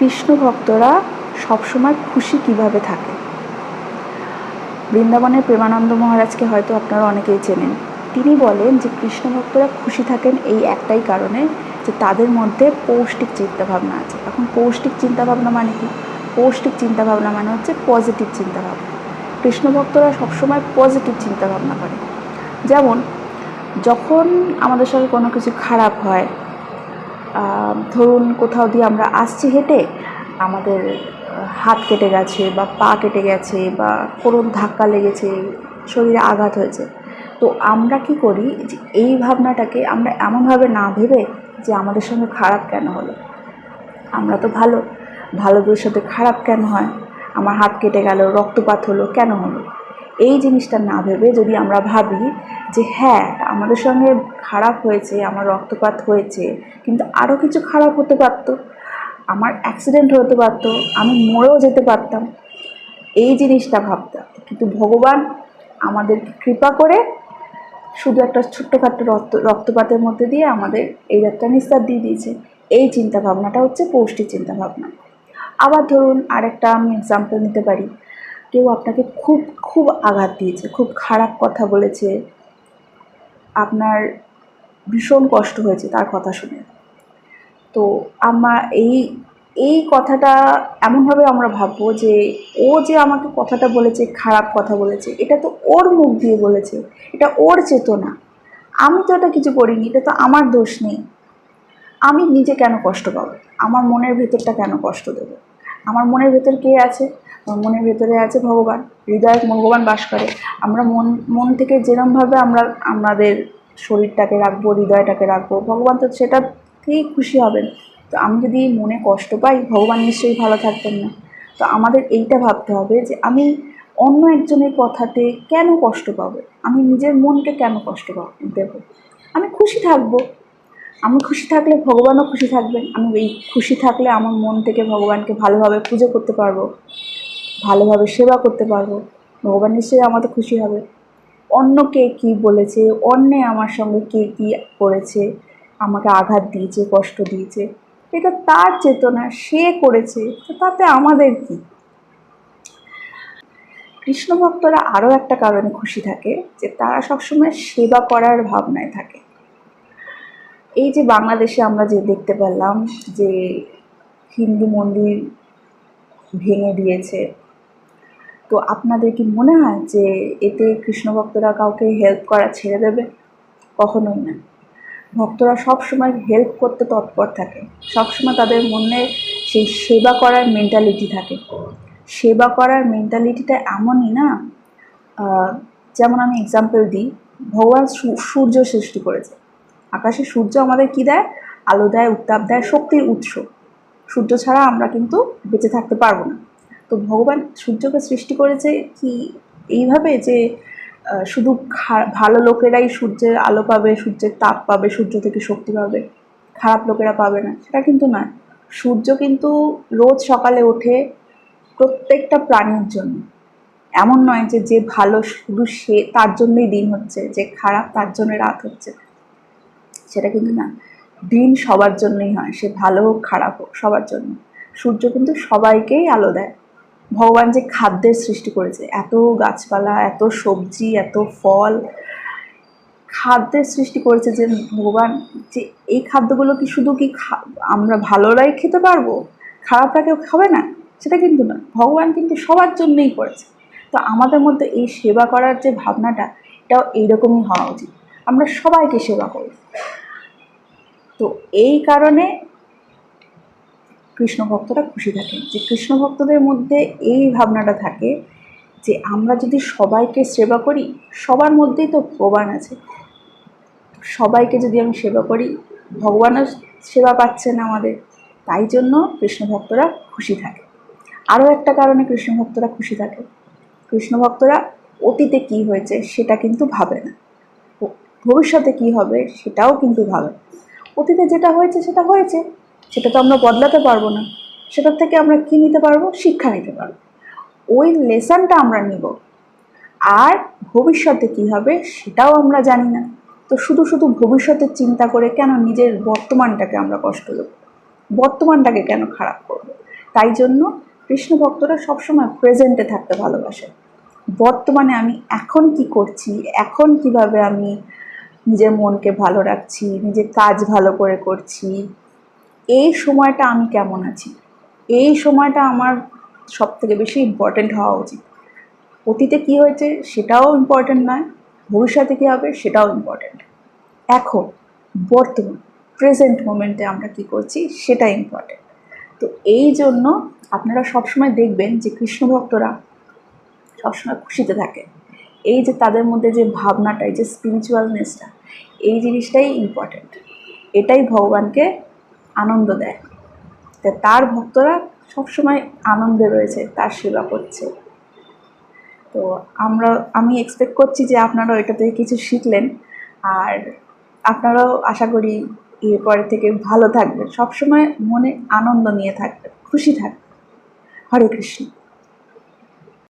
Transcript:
কৃষ্ণ ভক্তরা সবসময় খুশি কীভাবে থাকে? বৃন্দাবনের প্রেমানন্দ মহারাজকে হয়তো আপনারা অনেকেই চেনেন। তিনি বলেন যে, কৃষ্ণ ভক্তরা খুশি থাকেন এই একটাই কারণে যে, তাদের মধ্যে পৌষ্টিক চিন্তাভাবনা আছে। এখন পৌষ্টিক চিন্তাভাবনা মানে কি? পৌষ্টিক চিন্তাভাবনা মানে হচ্ছে পজিটিভ চিন্তাভাবনা। কৃষ্ণ ভক্তরা সবসময় পজিটিভ চিন্তাভাবনা করে। যেমন, যখন আমাদের সঙ্গে কোনো কিছু খারাপ হয় ধরুন কোথাও দিয়ে আমরা আসছি হেঁটে, আমাদের হাত কেটে গেছে বা পা কেটে গেছে বা কোনো ধাক্কা লেগেছে, শরীরে আঘাত হয়েছে। তো আমরা কি করি যে এই ভাবনাটাকে আমরা এমনভাবে না ভেবে যে আমাদের সঙ্গে খারাপ কেন হলো? আমরা তো ভালো। ভালোদের সাথে খারাপ কেন হয়? আমার হাত কেটে গেল, রক্তপাত হলো, কেন হলো? এই জিনিসটা না ভেবে যদি আমরা ভাবি যে হ্যাঁ আমাদের সঙ্গে খারাপ হয়েছে, আমার রক্তপাত হয়েছে, কিন্তু আরও কিছু খারাপ হতে পারতো, আমার অ্যাক্সিডেন্ট হতে পারতো, আমি মরেও যেতে পারতাম, এই জিনিসটা ভাবতাম কিন্তু ভগবান আমাদেরকে কৃপা করে শুধু একটা ছোট্টখাট্ট রক্ত, রক্তপাতের মধ্যে দিয়ে আমাদের এই একটা নিস্তার দিয়ে দিয়েছে। এই চিন্তা ভাবনাটা হচ্ছে পৌষ্টিক চিন্তা ভাবনা আবার ধরুন আরেকটা আমি এক্সাম্পল নিতে পারি। কেউ আপনাকে খুব খুব আঘাত দিয়েছে, খুব খারাপ কথা বলেছে। আপনার ভীষণ কষ্ট হয়েছে তার কথা শুনে। তো আমার এই এই কথাটা এমনভাবে আমরা ভাববো যে, ও যে আমাকে কথাটা বলেছে, খারাপ কথা বলেছে, এটা তো ওর মুখ দিয়ে বলেছে, এটা ওর চেতনা। আমি তো এটা কিছু করিনি, এটা তো আমার দোষ নেই। আমি নিজে কেন কষ্ট পাবো? আমার মনের ভেতরটা কেন কষ্ট দেবো? আমার মনের ভেতর কে আছে? আমার মনের ভেতরে আছে ভগবান। হৃদয়ে ভগবান বাস করে। আমরা মন মন থেকে যেরমভাবে আমরা, আমাদের শরীরটাকে রাখব, হৃদয়টাকে রাখব, ভগবান তো সেটাতেই খুশি হবেন। তো আমি যদি মনে কষ্ট পাই, ভগবান নিশ্চয়ই ভালো থাকবেন না। তো আমাদের এইটা ভাবতে হবে যে আমি অন্য একজনের কথাতে কেন কষ্ট পাবো? আমি নিজের মনকে কেন কষ্ট পাবো? দেবো আমি খুশি থাকব। আমি খুশি থাকলে ভগবানও খুশি থাকবেন। আমি এই খুশি থাকলে আমার মন থেকে ভগবানকে ভালোভাবে পুজো করতে পারব, ভালোভাবে সেবা করতে পারব। ভগবান নিশ্চয়ই আমাদের খুশি হবে। অন্য কে কী বলেছে, অন্যে আমার সঙ্গে কে কী করেছে, আমাকে আঘাত দিয়েছে, কষ্ট দিয়েছে, এটা তার চেতনা, সে করেছে, তো তাতে আমাদের কি? কৃষ্ণ ভক্তরা আরও একটা কারণে খুশি থাকে যে তারা সবসময় সেবা করার ভাবনায় থাকে। এই যে বাংলাদেশে আমরা যে দেখতে পেলাম যে হিন্দু মন্দির ভেঙে দিয়েছে, তো আপনাদের কি মনে হয় যে এতে কৃষ্ণ ভক্তরা কাউকে হেল্প করা ছেড়ে দেবে? কখনোই না। ভক্তরা সব সময় হেল্প করতে তৎপর থাকে। সবসময় তাদের মনে সেই সেবা করার মেন্টালিটি থাকে। সেবা করার মেন্টালিটিটা এমনই না যেমন আমি এক্সাম্পল দিই, ভগবান সূর্য সৃষ্টি করেছে। আকাশে সূর্য আমাদের কি দেয়? আলো দেয়, উত্তাপ দেয়, শক্তির উৎস। সূর্য ছাড়া আমরা কিন্তু বেঁচে থাকতে পারব না। তো ভগবান সূর্যকে সৃষ্টি করেছে কি এইভাবে যে শুধু ভালো লোকেরাই সূর্যের আলো পাবে, সূর্যের তাপ পাবে, সূর্য থেকে শক্তি পাবে, খারাপ লোকেরা পাবে না, সেটা কিন্তু না সূর্য কিন্তু রোজ সকালে ওঠে প্রত্যেকটা প্রাণীর জন্য। এমন নয় যে যে ভালো শুধু সে, তার জন্যই দিন হচ্ছে, যে খারাপ তার জন্য রাত হচ্ছে। সেটা কিন্তু না। দিন সবার জন্যই হয়, সে ভালো হোক, খারাপ হোক, সবার জন্য। সূর্য কিন্তু সবাইকেই আলো দেয়। ভগবান যে খাদ্যের সৃষ্টি করেছে, এত গাছপালা, এত সবজি, এত ফল, খাদ্যের সৃষ্টি করেছে যে ভগবান, যে এই খাদ্যগুলো কি শুধু কি আমরা ভালোরাই খেতে পারব? খারাপরা কেউ খাবে না? সেটা কিন্তু না। ভগবান কিন্তু সবার জন্যই করেছে। তো আমাদের মধ্যে এই সেবা করার যে ভাবনাটা, এটাও এইরকমই হওয়া উচিত। আমরা সবাইকে সেবা করি। তো এই কারণে কৃষ্ণ ভক্তরা খুশি থাকে যে কৃষ্ণ ভক্তদের মধ্যে এই ভাবনাটা থাকে যে আমরা যদি সবাইকে সেবা করি, সবার মধ্যেই তো ভগবান আছে। সবাইকে যদি আমি সেবা করি, ভগবানও সেবা পাচ্ছেন আমাদের। তাই জন্য কৃষ্ণ ভক্তরা খুশি থাকে। আরও একটা কারণে কৃষ্ণ ভক্তরা খুশি থাকে। কৃষ্ণ ভক্তরা অতীতে কি হয়েছে সেটা কিন্তু ভাবে না। ভবিষ্যতে কি হবে সেটাও কিন্তু ভাবে। অতীতে যেটা হয়েছে সেটা হয়েছে, সেটা তো আমরা বদলাতে পারব না। সেটার থেকে আমরা কি নিতে পারব? শিক্ষা নিতে পারব। ওই লেসনটা আমরা নিব। আর ভবিষ্যতে কি হবে সেটাও আমরা জানি না। তো শুধু শুধু ভবিষ্যতের চিন্তা করে কেন নিজের বর্তমানটাকে আমরা কষ্ট দেবো? বর্তমানটাকে কেন খারাপ করব? তাই জন্য কৃষ্ণ ভক্তরা সবসময় প্রেজেন্টে থাকতে ভালোবাসে। বর্তমানে আমি এখন কি করছি? এখন কীভাবে আমি নিজের মনকে ভালো রাখছি, নিজের কাজ ভালো করে করছি। এই সময়টা আমি কেমন আছি? এই সময়টা আমার সব থেকে বেশি ইম্পর্ট্যান্ট হওয়া উচিত। অতীতে কী হয়েছে সেটাও ইম্পর্ট্যান্ট নয়, ভবিষ্যতে কী হবে সেটাও ইম্পর্ট্যান্ট এখন, বর্তমান প্রেজেন্ট মোমেন্টে আমরা কি করছি সেটা ইম্পর্ট্যান্ট তো এই জন্য আপনারা সবসময় দেখবেন যে কৃষ্ণ ভক্তরা সবসময় খুশিতে থাকে। এই যে তাদের মধ্যে যে ভাবনাটা, এই যে স্পিরিচুয়ালনেসটা এই জিনিসটাই ইম্পর্ট্যান্ট এটাই ভগবানকে আনন্দ দেয়। তা তার ভক্তরা সবসময় আনন্দে রয়েছে, তার সেবা করছে। তো আমরা, আমি এক্সপেক্ট করছি যে আপনারাও এটা থেকে কিছু শিখলেন। আর আপনারাও আশা করি এরপরে থেকে ভালো থাকবেন। সবসময় মনে আনন্দ নিয়ে থাকবেন, খুশি থাকবেন। হরে কৃষ্ণ।